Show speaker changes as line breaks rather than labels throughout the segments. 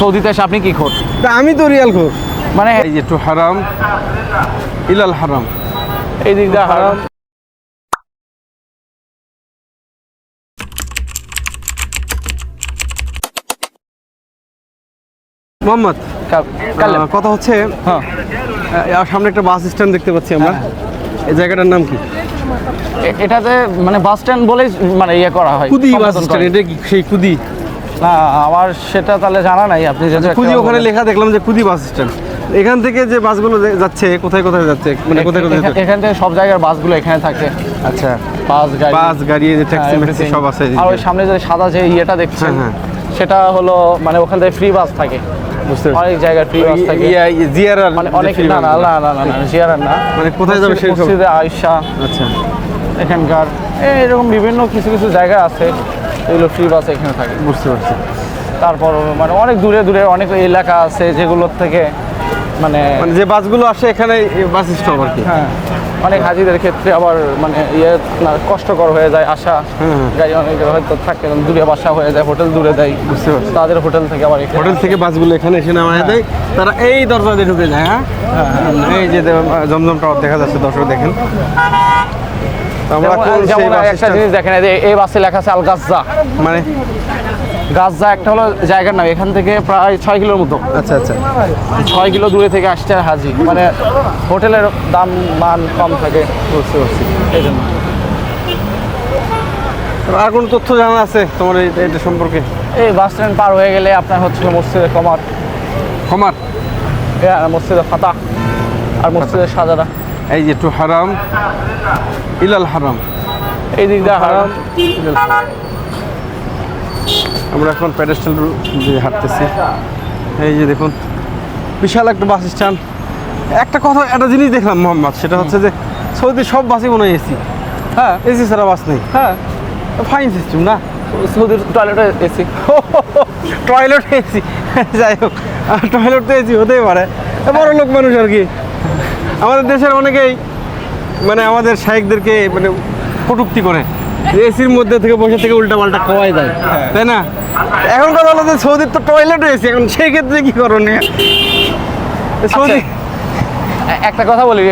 সৌদিতে এসে আপনি কি খোর
তা আমি তো রিয়াল খোর
মানে
এই যে একটু হারাম ইলাল হারাম।
এই দিক দিয়ে হারাম।
মোহাম্মদ কথা হচ্ছে
হ্যাঁ।
সামনে একটা বাস স্ট্যান্ড দেখতে পাচ্ছি আমরা। এই জায়গাটার নাম কি?
এটাতে মানে বাস স্ট্যান্ড বলেই মানে ইয়ে করা হয়
কুদি বাস স্ট্যান্ড এটা কি সেই কুদি?
না আমার সেটা তাহলে জানা নাই। আপনি
কুদি
একটা
ওখানে লেখা দেখলাম যে কুদি বাস স্ট্যান্ড। এখান থেকে যে বাসগুলো যাচ্ছে কোথায় কোথায় যাচ্ছে মানে কোথায় কোথায়
এখান-
যাচ্ছে?
এখান থেকে সব জায়গার বাসগুলো এখানে থাকে।
আচ্ছা।
বাস গাড়ি
বাস গাড়ি যে ট্যাক্সি
হ্যাঁ,
ম্যাক্সি সব আছে
আর ওই সামনে যে সাদা যে ইয়েটা দেখছেন
হ্যাঁ,
সেটা হলো মানে ওখান থেকে ফ্রি বাস থাকে। অনেক জায়গায় ফ্রি বাস থাকে।
জিয়ারার
মানে অনেক না না না না না না জিয়ারার না।
মানে কোথায় যাবে সেই সব?
মসজিদে আয়সা
আচ্ছা।
এখানকার এরকম বিভিন্ন কিছু কিছু জায়গা আছে। এগুলো ফ্রি বাস এখানে থাকে।
বুঝতে পারছি।
তারপর মানে অনেক দূরে দূরে অনেক এলাকা আছে যেগুলোর থেকে মানে
মানে যে বাসগুলো আসে এখানে বাস স্টপ আর কি।
হ্যাঁ অনেক হাজিদের ক্ষেত্রে আবার মানে ইয়ে কষ্টকর হয়ে যায় আসা। গাড়ি অনেক হয়তো থাকে দূরে বাসা হয়ে যায় হোটেল দূরে দেয়।
বুঝতে পারছি।
তাদের হোটেল থেকে আবার
হোটেল থেকে বাসগুলো এখানে এসে নামায় দেয়। তারা এই দরজা দিয়ে ঢুকে যায় হ্যাঁ? এই যে জমজম টাওয়ার দেখা যাচ্ছে দর্শক দেখেন। আমরা কোন
যেমন একটা জিনিস দেখেন এই বাসে লেখা আছে আল গাজ্জা
মানে
একটা হলো জায়গার নাম এখান থেকে প্রায় ছয় কিলোর মতো।
আচ্ছা আচ্ছা।
ছয় কিলো দূরে থেকে আসছে হাজি। মানে হোটেলের দাম মান কম থাকে।
বুঝতে পারছি।
এই জন্য
আর কোনো তথ্য জানা আছে তোমার এটা সম্পর্কে?
এই বাস স্ট্যান্ড পার হয়ে গেলে আপনার হচ্ছে মসজিদে কমার। এ, আর মসজিদে ফাতা আর মসজিদে সাজারা
এই যে একটু হারাম ইলাল হারাম।
এই দিক দিয়ে হারাম
আমরা এখন প্যাডেস্টাল দিয়ে হাঁটতেছি। এই যে দেখুন বিশাল একটা বাস স্ট্যান্ড। একটা কথা একটা জিনিস দেখলাম মোহাম্মদ সেটা হচ্ছে যে সৌদি সব বাসই মনে হয় এসি
হ্যাঁ
এসি ছাড়া বাস নেই।
হ্যাঁ
ফাইন সিস্টেম না?
সৌদির টয়লেটে এসি
টয়লেট এসি যাই হোক টয়লেট তো এসি হতেই পারে। বড় লোক মানুষ আর কি। আমাদের দেশের অনেকেই মানে আমাদের শাহেকদেরকে মানে কটুক্তি করে। এসির মধ্যে থেকে বসে থেকে উল্টা পাল্টা কওয়াই দেয় তাই না? এখন কথা হলো যে সৌদির তো টয়লেট এসি এখন সেই ক্ষেত্রে কি করণীয়? সৌদি
একটা কথা বলি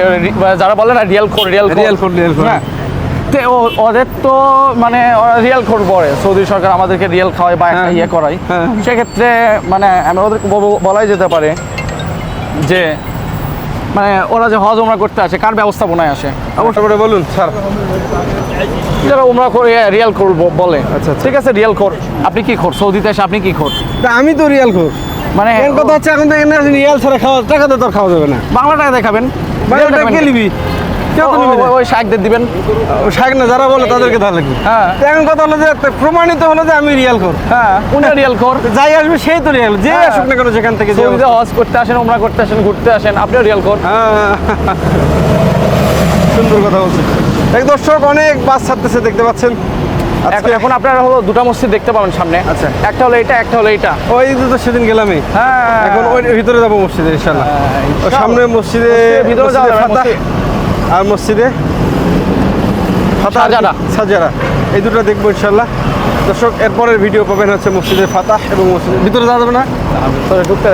যারা বলে না real core real
real code real code
হ্যাঁ। ওদের তো মানে রিয়াল খোর পড়ে সৌদি সরকার আমাদেরকে রিয়াল খাওয়ায় বা একটা
হ্যাঁ।
ইয়ে করায়।
হ্যাঁ।
সেক্ষেত্রে মানে আমরা ওদেরকে বল- বলাই যেতে পারে যে মানে ওরা যে হজ ওমরা করতে আসে কার ব্যবস্থাপনায় আসে?
অবশ্য করে বলুন স্যার।
যারা ওমরা করে রিয়াল খোর বলে।
আচ্ছা, আচ্ছা।
ঠিক আছে রিয়াল খোর। আপনি কি খোর? সৌদিতে এসে আপনি কি খোর?
তা আমি তো রিয়াল খোর।
মানে
এর কথা হচ্ছে এখন তো রিয়াল ছাড়া খাওয়া টাকা তো তোর খাওয়া যাবে না।
বাংলা টাকা দেখাবেন
বাংলা টাকা নিবি।
ওই শাকদের দিবেন।
শাক না যারা বলে তাদেরকে তাহলে কি
হ্যাঁ।
এখন কথা হলো যে প্রমাণিত হলো যে আমি রিয়াল কর
হ্যাঁ উনি রিয়াল খোর?
যাই আসবে সেই তো রিয়াল যে
হ্যাঁ।
আসুক না কেন সেখান থেকে যে
হজ করতে আসেন উমরা করতে আসেন ঘুরতে আসেন আপনিও রিয়াল খোর।
হ্যাঁ। সুন্দর কথা বলছে এক দর্শক অনেক বাস ছাড়তেছে দেখতে পাচ্ছেন।
এখন আপনারা হলো দুটা মসজিদ দেখতে পাবেন সামনে।
আচ্ছা।
একটা হলো এটা একটা হলো এটা।
ওই তো সেদিন গেলামই।
হ্যাঁ।
এখন ওই ভিতরে যাব মসজিদে ইনশাল্লাহ সামনে মসজিদে
ভিতরে যাওয়া
আর মসজিদে
সাজারা।
সাজারা। এই দুটো দেখব ইনশাল্লাহ দর্শক এরপরের ভিডিও পাবেন হচ্ছে মসজিদের ফাতা এবং মসজিদের ভিতরে যাওয়া যাবে না।
ভিতরে ঢুকতে